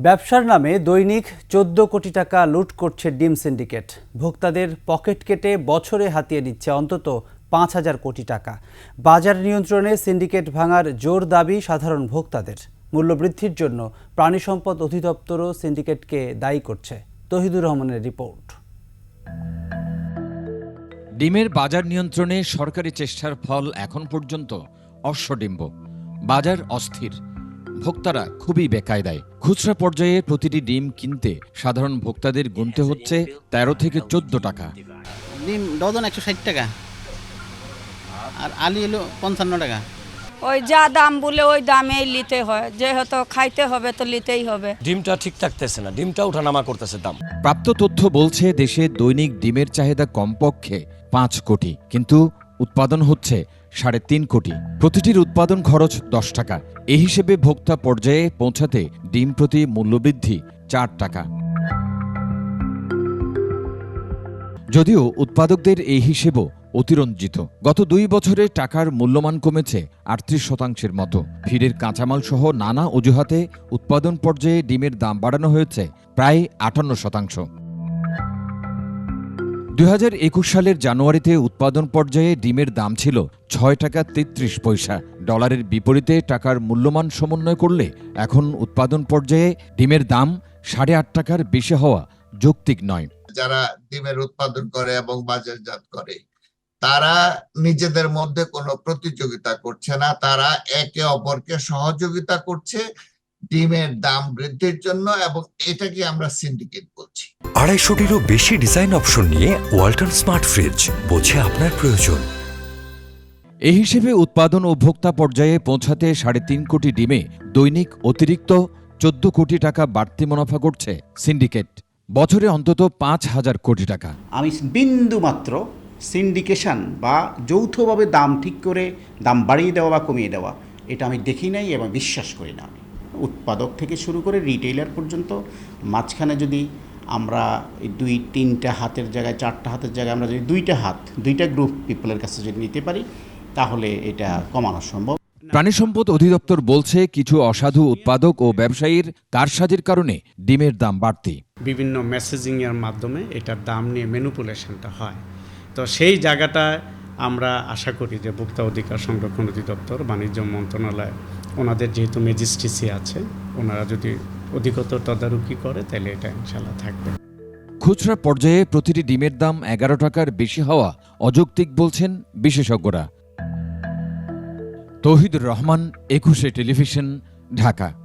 ব্যবসার নামে দৈনিক চোদ্দ কোটি টাকা লুট করছে ডিম সিন্ডিকেট। ভোক্তাদের পকেট কেটে বছরে হাতিয়ে নিচ্ছে অন্তত পাঁচ হাজার কোটি টাকা। বাজার নিয়ন্ত্রণে সিন্ডিকেট ভাঙার জোর দাবি সাধারণ ভোক্তাদের। মূল্যবৃদ্ধির জন্য প্রাণী সম্পদ অধিদপ্তরও সিন্ডিকেটকে দায়ী করছে। তহিদুর রহমানের রিপোর্ট। ডিমের বাজার নিয়ন্ত্রণে সরকারি চেষ্টার ফল এখন পর্যন্ত অশ্বডিম্ব। বাজার অস্থির। ভোক্তারা খুবই বেকায়দায়। খুচরা পর্যায়ে প্রতিটি ডিম কিনতে সাধারণ ভোক্তাদের গুনতে হচ্ছে তেরো থেকে চোদ্দ টাকা। ডিম ডজন একশো ষাট টাকা। আর আলি হলো পঞ্চান্ন টাকা। ওই যা দাম বলে ওই দামেই নিতে হয়। যেহেতু খাইতে হবে তো নিতেই হবে। ডিমটা ঠিক থাকতেছে না। ডিমটা ওঠানামা করতেছে দাম। প্রাপ্ত তথ্য বলছে দেশে দৈনিক ডিমের চাহিদা কমপক্ষে পাঁচ কোটি। কিন্তু উৎপাদন হচ্ছে সাড়ে তিন কোটি। প্রতিটির উৎপাদন খরচ দশ টাকা। এই হিসেবে ভোক্তা পর্যায়ে পৌঁছাতে ডিম প্রতি মূল্যবৃদ্ধি চার টাকা। যদিও উৎপাদকদের এই হিসেবও অতিরঞ্জিত। গত দুই বছরে টাকার মূল্যমান কমেছে আটত্রিশ শতাংশের মতো। ফিরের কাঁচামাল সহ নানা অজুহাতে উৎপাদন পর্যায়ে ডিমের দাম বাড়ানো হয়েছে প্রায় আটান্ন শতাংশ। দু হাজার একুশ সালের জানুয়ারিতে উৎপাদন পর্যায়ে ডিমের দাম ছিল ছয় টাকা তেত্রিশ পয়সা। ডলারের বিপরীতে টাকার মূল্যমান সমন্বয় করলে এখন উৎপাদন পর্যায়ে ডিমের দাম সাড়ে আট টাকার বেশি হওয়া যৌক্তিক নয়। যারা ডিমের উৎপাদন করে এবং বাজারজাত করে, তারা নিজেদের মধ্যে কোনো প্রতিযোগিতা করছে না, তারা একে অপরকে সহযোগিতা করছে ডিমের দাম বৃদ্ধির জন্য এবং এটাকে আমরা সিন্ডিকেট বলছি। আড়াইশোটিরও বেশি ডিজাইন অপশন নিয়ে ওয়ালটন স্মার্ট ফ্রিজ বোঝে আপনার প্রয়োজন। এই হিসেবে উৎপাদন ও ভোক্তা পর্যায়ে পৌঁছাতে সাড়ে তিন কোটি ডিমে দৈনিক অতিরিক্ত চোদ্দ কোটি টাকা বাড়তি মুনাফা করছে সিন্ডিকেট বছরে অন্তত পাঁচ হাজার কোটি টাকা। আমি বিন্দু মাত্র সিন্ডিকেশন বা যৌথভাবে দাম ঠিক করে দাম বাড়িয়ে দেওয়া বা কমিয়ে দেওয়া এটা আমি দেখি নাই এবং বিশ্বাস করি না আমি। উৎপাদক থেকে শুরু করে রিটেইলার পর্যন্ত মাঝখানে যদি আমরা এই দুই তিনটা হাতের জায়গায় চারটা হাতের জায়গায় আমরা যদি দুইটা হাত দুইটা গ্রুপ পিপলের কাছে যদি নিতে পারি তাহলে এটা কমানো সম্ভব। প্রাণী সম্পদ অধিদপ্তর বলছে কিছু অসাধু উৎপাদক ও ব্যবসায়ীর কারসাজির কারণে ডিমের দাম বাড়তি। বিভিন্ন মেসেজিংয়ের মাধ্যমে এটার দাম নিয়ে ম্যানুপুলেশনটা হয়। তো সেই জায়গাটায় আমরা আশা করি যে ভোক্তা অধিকার সংরক্ষণ অধিদপ্তর, বাণিজ্য মন্ত্রণালয়, ওনাদের যেহেতু ম্যাজিস্ট্রেসি আছে, ওনারা যদি অধিকতর তদারকি করে, তাহলে এটা ইনশাল্লাহ থাকবে। খুচরা পর্যায়ে প্রতিটি ডিমের দাম এগারো টাকার বেশি হওয়া অযৌক্তিক বলছেন বিশেষজ্ঞরা। তৌহিদুর রহমান, একুশে টেলিভিশন, ঢাকা।